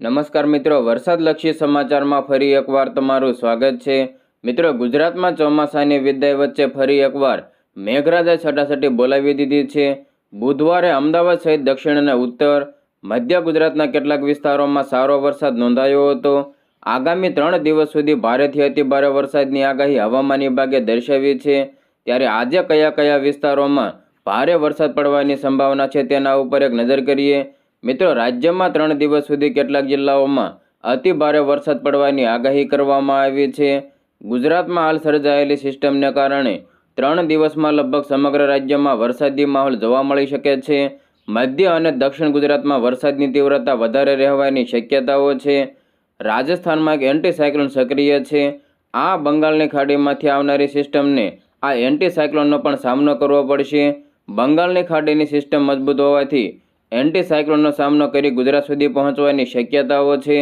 નમસ્કાર મિત્રો વરસાદલક્ષી સમાચારમાં ફરી એકવાર તમારું સ્વાગત છે. મિત્રો, ગુજરાતમાં ચોમાસાની વિદાય વચ્ચે ફરી એકવાર મેઘરાજાએ છટાછટી બોલાવી દીધી છે. બુધવારે અમદાવાદ સહિત દક્ષિણ અને ઉત્તર મધ્ય ગુજરાતના કેટલાક વિસ્તારોમાં સારો વરસાદ નોંધાયો હતો. આગામી ત્રણ દિવસ સુધી ભારેથી અતિભારે વરસાદની આગાહી હવામાન વિભાગે દર્શાવી છે. ત્યારે આજે કયા કયા વિસ્તારોમાં ભારે વરસાદ પડવાની સંભાવના છે તેના ઉપર એક નજર કરીએ. મિત્રો, રાજ્યમાં ત્રણ દિવસ સુધી કેટલાક જિલ્લાઓમાં અતિ ભારે વરસાદ પડવાની આગાહી કરવામાં આવી છે. ગુજરાતમાં હાલ સર્જાયેલી સિસ્ટમને કારણે ત્રણ દિવસમાં લગભગ સમગ્ર રાજ્યમાં વરસાદી માહોલ જોવા મળી શકે છે. મધ્ય અને દક્ષિણ ગુજરાતમાં વરસાદની તીવ્રતા વધારે રહેવાની શક્યતાઓ છે. રાજસ્થાનમાં એક એન્ટીસાયક્લોન સક્રિય છે. આ બંગાળની ખાડીમાંથી આવનારી સિસ્ટમને આ એન્ટીસાયક્લોનનો પણ સામનો કરવો પડશે. બંગાળની ખાડીની સિસ્ટમ મજબૂત હોવાથી એન્ટી સાયક્લોનનો સામનો કરી ગુજરાત સુધી પહોંચવાની શક્યતાઓ છે.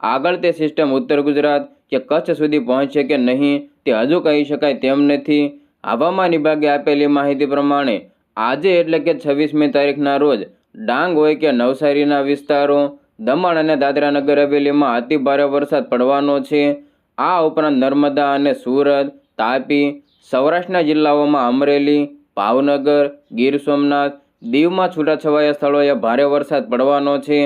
આગળ તે સિસ્ટમ ઉત્તર ગુજરાત કે કચ્છ સુધી પહોંચશે કે નહીં તે હજુ કહી શકાય તેમ નથી. હવામાન વિભાગે આપેલી માહિતી પ્રમાણે આજે એટલે કે છવ્વીસમી તારીખના રોજ ડાંગ હોય કે નવસારીના વિસ્તારો, દમણ અને દાદરા નગર હવેલીમાં અતિ ભારે વરસાદ પડવાનો છે. આ ઉપરાંત નર્મદા અને સુરત, તાપી, સૌરાષ્ટ્રના જિલ્લાઓમાં અમરેલી, ભાવનગર, ગીર સોમનાથ દીવમાં છૂટાછવાયા સ્થળોએ ભારે વરસાદ પડવાનો છે.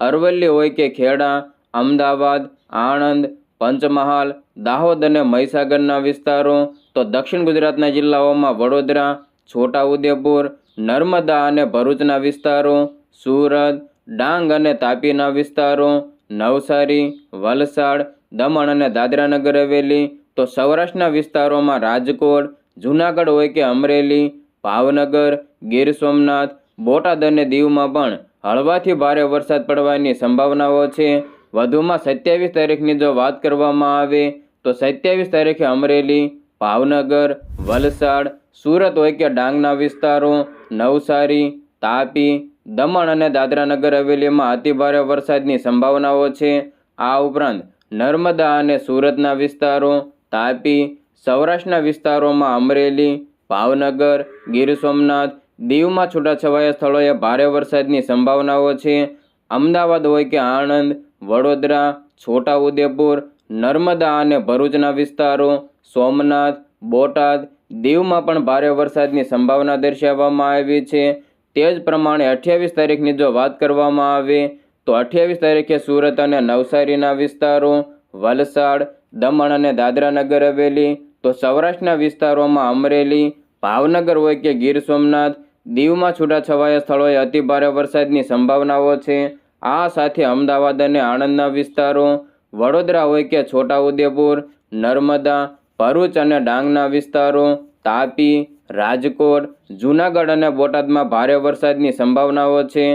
અરવલ્લી હોય કે ખેડા, અમદાવાદ, આણંદ, પંચમહાલ, દાહોદ અને મહીસાગરના વિસ્તારો, તો દક્ષિણ ગુજરાતના જિલ્લાઓમાં વડોદરા, છોટાઉદેપુર, નર્મદા અને ભરૂચના વિસ્તારો, સુરત, ડાંગ અને તાપીના વિસ્તારો, નવસારી, વલસાડ, દમણ અને દાદરાનગર હવેલી, તો સૌરાષ્ટ્રના વિસ્તારોમાં રાજકોટ, જૂનાગઢ હોય કે અમરેલી ભાવનગર, ગીર સોમનાથ, બોટાદ અને દીવમાં પણ હળવાથી ભારે વરસાદ પડવાની સંભાવનાઓ છે. વધુમાં સત્યાવીસ તારીખની જો વાત કરવામાં આવે, તો સત્યાવીસ તારીખે અમરેલી, ભાવનગર, વલસાડ, સુરત હોય કે ડાંગના વિસ્તારો, નવસારી, તાપી, દમણ અને દાદરાનગર હવેલીમાં અતિભારે વરસાદની સંભાવનાઓ છે. આ ઉપરાંત નર્મદા અને સુરતના વિસ્તારો, તાપી, સૌરાષ્ટ્રના વિસ્તારોમાં અમરેલી ભાવનગર, ગીર સોમનાથ, દીવમાં છૂટાછવાયા સ્થળોએ ભારે વરસાદની સંભાવનાઓ છે. અમદાવાદ હોય કે આણંદ, વડોદરા, છોટાઉદેપુર, નર્મદા અને ભરૂચના વિસ્તારો, સોમનાથ, બોટાદ, દીવમાં પણ ભારે વરસાદની સંભાવના દર્શાવવામાં આવી છે. તે જ પ્રમાણે અઠ્યાવીસ તારીખની જો વાત કરવામાં આવે, તો અઠ્યાવીસ તારીખે સુરત અને નવસારીના વિસ્તારો, વલસાડ, દમણ અને દાદરાનગર હવેલી તો સૌરાષ્ટ્રના વિસ્તારોમાં અમરેલી, ભાવનગર હોય કે ગીર સોમનાથ, દીવમાં છૂટાછવાયા સ્થળોએ અતિભારે વરસાદની સંભાવનાઓ છે. આ સાથે અમદાવાદ અને આણંદના વિસ્તારો, વડોદરા હોય કે છોટાઉદેપુર, નર્મદા, ભરૂચ અને ડાંગના વિસ્તારો, તાપી, રાજકોટ, જૂનાગઢ અને બોટાદમાં ભારે વરસાદની સંભાવનાઓ છે.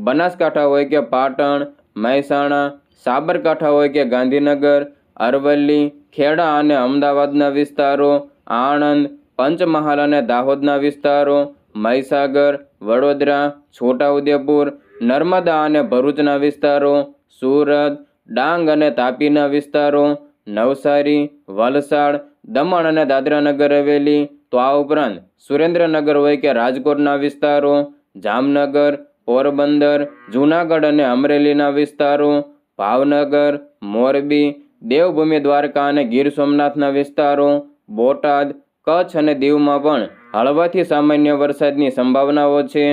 બનાસકાંઠા હોય કે પાટણ, મહેસાણા, સાબરકાંઠા હોય કે ગાંધીનગર, અરવલ્લી ખેડા અને અમદાવાદના વિસ્તારો, આણંદ, પંચમહાલ અને દાહોદના વિસ્તારો, મહીસાગર, વડોદરા, છોટાઉદેપુર, નર્મદા અને ભરૂચના વિસ્તારો, સુરત, ડાંગ અને તાપીના વિસ્તારો, નવસારી, વલસાડ, દમણ અને દાદરાનગર હવેલી. તો આ ઉપરાંત સુરેન્દ્રનગર હોય કે રાજકોટના વિસ્તારો, જામનગર, પોરબંદર, જૂનાગઢ અને અમરેલીના વિસ્તારો, ભાવનગર, મોરબી દેવભૂમિ દ્વારકા અને ગીર સોમનાથના વિસ્તારો, બોટાદ, કચ્છ અને દીવમાં પણ હળવાથી સામાન્ય વરસાદની સંભાવનાઓ છે.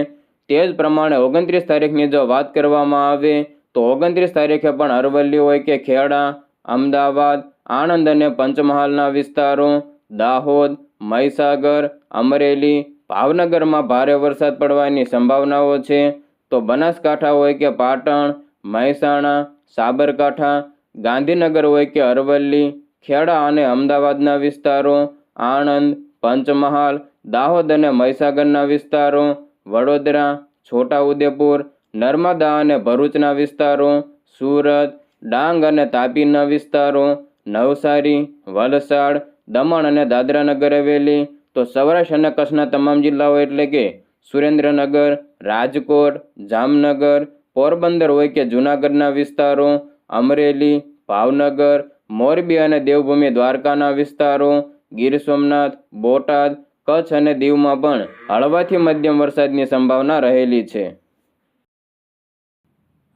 તે જ પ્રમાણે ઓગણત્રીસ તારીખની જો વાત કરવામાં આવે, તો ઓગણત્રીસ તારીખે પણ અરવલ્લી હોય કે ખેડા, અમદાવાદ, આણંદ અને પંચમહાલના વિસ્તારો, દાહોદ, મહીસાગર, અમરેલી, ભાવનગરમાં ભારે વરસાદ પડવાની સંભાવનાઓ છે. તો બનાસકાંઠા હોય કે પાટણ, મહેસાણા, સાબરકાંઠા ગાંધીનગર હોય કે અરવલ્લી, ખેડા અને અમદાવાદના વિસ્તારો, આણંદ, પંચમહાલ, દાહોદ અને મહીસાગરના વિસ્તારો, વડોદરા, છોટાઉદેપુર, નર્મદા અને ભરૂચના વિસ્તારો, સુરત, ડાંગ અને તાપીના વિસ્તારો, નવસારી, વલસાડ, દમણ અને દાદરાનગર હવેલી. તો સૌરાષ્ટ્ર અને કચ્છના તમામ જિલ્લાઓ એટલે કે સુરેન્દ્રનગર, રાજકોટ, જામનગર, પોરબંદર હોય કે જૂનાગઢના વિસ્તારો અમરેલી, ભાવનગર, મોરબી અને દેવભૂમિ દ્વારકાના વિસ્તારો, ગીર સોમનાથ, બોટાદ, કચ્છ અને દીવમાં પણ હળવાથી મધ્યમ વરસાદની સંભાવના રહેલી છે.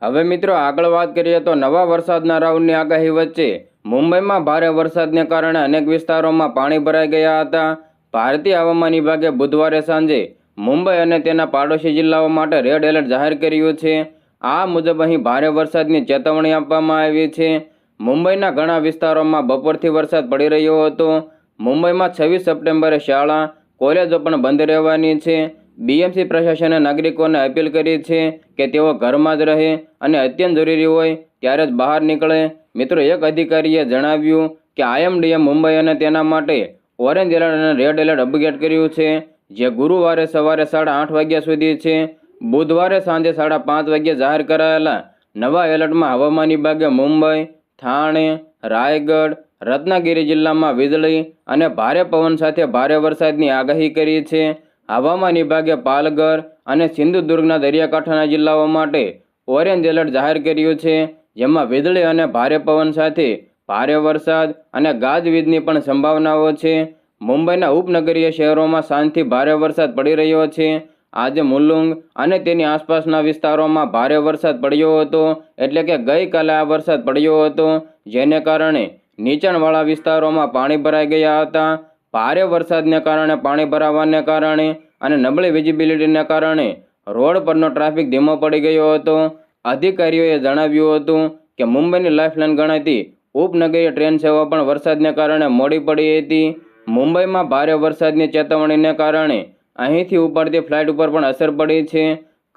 હવે મિત્રો આગળ વાત કરીએ તો નવા વરસાદના રાઉન્ડની આગાહી વચ્ચે મુંબઈમાં ભારે વરસાદને કારણે અનેક વિસ્તારોમાં પાણી ભરાઈ ગયા હતા. ભારતીય હવામાન વિભાગે બુધવારે સાંજે મુંબઈ અને તેના પાડોશી જિલ્લાઓ માટે રેડ એલર્ટ જાહેર કર્યું છે. આ મુજબ અહીં ભારે વરસાદની ચેતવણી આપવામાં આવી છે. મુંબઈના ઘણા વિસ્તારોમાં બપોરથી વરસાદ પડી રહ્યો હતો. મુંબઈમાં છવ્વીસ સપ્ટેમ્બરે શાળા, કોલેજો પણ બંધ રહેવાની છે. બીએમસી પ્રશાસને નાગરિકોને અપીલ કરી છે કે તેઓ ઘરમાં જ રહે અને અત્યંત જરૂરી હોય ત્યારે જ બહાર નીકળે. મિત્રો, એક અધિકારીએ જણાવ્યું કે આઈએમડીએ મુંબઈ અને તેના માટે ઓરેન્જ એલર્ટ અને રેડ એલર્ટ અપગ્રેડ કર્યું છે, જે ગુરુવારે સવારે સાડા આઠ વાગ્યા સુધી છે. બુધવારે સાંજે સાડા પાંચ વાગ્યે જાહેર કરાયેલા નવા એલર્ટમાં હવામાન વિભાગે મુંબઈ, થાણે, રાયગઢ, રત્નાગીરી જિલ્લામાં વીજળી અને ભારે પવન સાથે ભારે વરસાદની આગાહી કરી છે. હવામાન વિભાગે પાલઘર અને સિંધુદુર્ગના દરિયાકાંઠાના જિલ્લાઓ માટે ઓરેન્જ એલર્ટ જાહેર કર્યું છે, જેમાં વીજળી અને ભારે પવન સાથે ભારે વરસાદ અને ગાજવીજની પણ સંભાવનાઓ છે. મુંબઈના ઉપનગરીય શહેરોમાં સાંજથી ભારે વરસાદ પડી રહ્યો છે. આજે મુલુંગ અને તેની આસપાસના વિસ્તારોમાં ભારે વરસાદ પડ્યો હતો, એટલે કે ગઈકાલે આ વરસાદ પડ્યો હતો, જેને કારણે નીચાણવાળા વિસ્તારોમાં પાણી ભરાઈ ગયા હતા. ભારે વરસાદને કારણે પાણી ભરાવાને કારણે અને નબળી વિઝિબિલિટીને કારણે રોડ પરનો ટ્રાફિક ધીમો પડી ગયો હતો. અધિકારીઓએ જણાવ્યું હતું કે મુંબઈની લાઇફલાઇન ગણાતી ઉપનગરીય ટ્રેન સેવા પણ વરસાદને કારણે મોડી પડી હતી. મુંબઈમાં ભારે વરસાદની ચેતવણીને કારણે અહીંથી ઉપાડતી ફ્લાઇટ ઉપર પણ અસર પડી છે.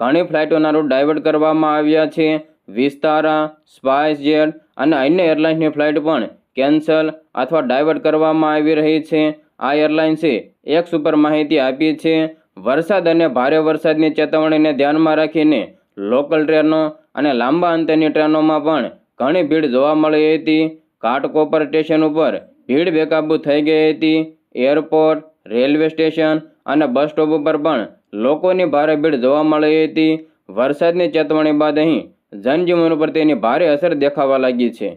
ઘણી ફ્લાઇટોના રૂટ ડાયવર્ટ કરવામાં આવ્યા છે. વિસ્તારા, સ્પાઇસ જેટ અને અન્ય એરલાઇન્સની ફ્લાઇટ પણ કેન્સલ અથવા ડાયવર્ટ કરવામાં આવી રહી છે. આ એરલાઇન્સે એક સુપર માહિતી આપી છે. વરસાદ અને ભારે વરસાદની ચેતવણીને ધ્યાનમાં રાખીને લોકલ ટ્રેનો અને લાંબા અંતરની ટ્રેનોમાં પણ ઘણી ભીડ જોવા મળી હતી. ઘાટકોપર સ્ટેશન ઉપર ભીડ બેકાબૂ થઈ ગઈ હતી. એરપોર્ટ, રેલવે સ્ટેશન અને બસ સ્ટોપ ઉપર પણ લોકોની ભારે ભીડ જોવા મળી હતી. વરસાદની ચેતવણી બાદ અહીં જનજીવન ઉપર તેની ભારે અસર દેખાવા લાગી છે.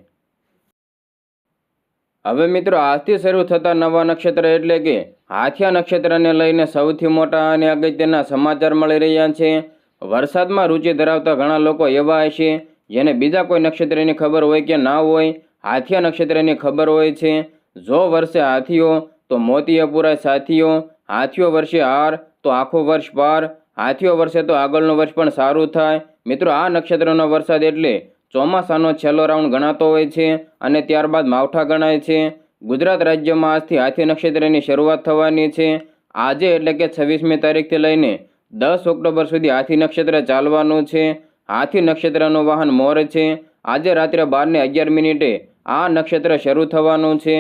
હવે મિત્રો, આજથી શરૂ થતા નવા નક્ષત્ર એટલે કે હાથિયા નક્ષત્રને લઈને સૌથી મોટા અને અગત્યના સમાચાર મળી રહ્યા છે. વરસાદમાં રુચિ ધરાવતા ઘણા લોકો એવા હશે જેને બીજા કોઈ નક્ષત્રની ખબર હોય કે ના હોય, હાથિયા નક્ષત્રની ખબર હોય છે. જો વર્ષે હાથીઓ, તો મોતીએ પુરાય સાથીઓ હાથીઓ વર્ષે હાર તો આખો વર્ષ પાર હાથીઓ વર્ષે તો આગળનો વર્ષ પણ સારું થાય. મિત્રો, આ નક્ષત્રનો વરસાદ એટલે ચોમાસાનો છેલ્લો રાઉન્ડ ગણાતો હોય છે અને ત્યારબાદ માવઠા ગણાય છે. ગુજરાત રાજ્યમાં આજથી હાથી નક્ષત્રની શરૂઆત થવાની છે. આજે એટલે કે છવ્વીસમી તારીખથી લઈને દસ ઓક્ટોબર સુધી હાથી નક્ષત્ર ચાલવાનું છે. હાથી નક્ષત્રનું વાહન મોર છે. આજે રાત્રે બારને અગિયાર મિનિટે આ નક્ષત્ર શરૂ થવાનું છે.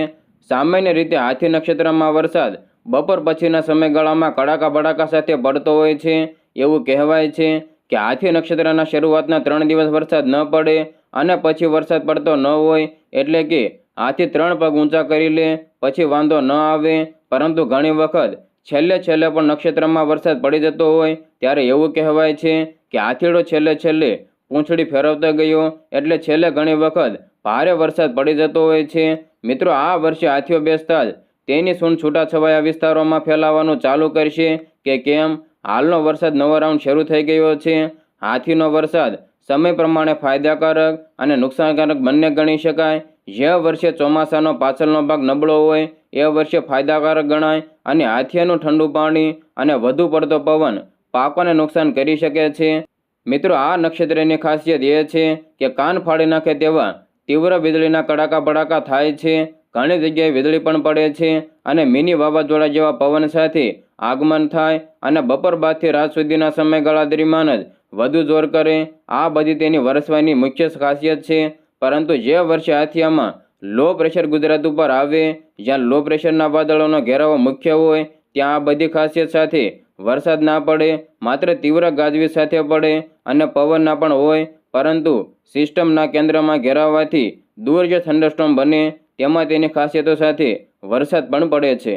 સામાન્ય રીતે હાથી નક્ષત્રમાં વરસાદ બપોર પછીના સમયગાળામાં કડાકા ભડાકા સાથે પડતો હોય છે. એવું કહેવાય છે કે હાથી નક્ષત્રના શરૂઆતના ત્રણ દિવસ વરસાદ ન પડે અને પછી વરસાદ પડતો ન હોય એટલે કે હાથી ત્રણ પગ ઊંચા કરી લે, પછી વાંધો ન આવે. પરંતુ ઘણી વખત છેલ્લે છેલ્લે પણ નક્ષત્રમાં વરસાદ પડી જતો હોય ત્યારે એવું કહેવાય છે કે હાથીડો છેલ્લે છેલ્લે પૂંછડી ફેરવતો ગયો એટલે છેલ્લે ઘણી વખત ભારે વરસાદ પડી જતો હોય છે. મિત્રો, આ વર્ષે હાથીઓ બેસતા જ તેની સૂંઢ છૂટાછવાયા વિસ્તારોમાં ફેલાવાનું ચાલુ કરશે કે કેમ? હાલનો વરસાદ નવો રાઉન્ડ શરૂ થઈ ગયો છે. હાથીનો વરસાદ સમય પ્રમાણે ફાયદાકારક અને નુકસાનકારક બંને ગણી શકાય. જે વર્ષે ચોમાસાનો પાછળનો ભાગ નબળો હોય, એ વર્ષે ફાયદાકારક ગણાય અને હાથીયાનું ઠંડુ પાણી અને વધુ પડતો પવન પાકોને નુકસાન કરી શકે છે. મિત્રો, આ નક્ષત્રની ખાસિયત એ છે કે કાન ફાડી નાખે તેવા તીવ્ર વીજળીના કડાકા ભડાકા થાય છે. ઘણી જગ્યાએ વીજળી પણ પડે છે અને મિની વાવાઝોડા જેવા પવન સાથે આગમન થાય અને બપોર બાદથી રાત સુધીના સમયગાળા દરમિયાન જ વધુ જોર કરે. આ બધી તેની વરસવાની મુખ્ય ખાસિયત છે. પરંતુ જે વર્ષે હાથિયામાં લો પ્રેશર ગુજરાત ઉપર આવે, જ્યાં લો પ્રેશરના વાદળોનો ઘેરાવો મુખ્ય હોય, ત્યાં આ બધી ખાસિયત સાથે વરસાદ ના પડે, માત્ર તીવ્ર ગાજવીજ સાથે પડે અને પવન ના પણ હોય. પરંતુ સિસ્ટમના કેન્દ્રમાં ઘેરાવાથી દૂર જે થંડરસ્ટોમ બને તેમાં તેની ખાસિયતો સાથે વરસાદ પણ પડે છે.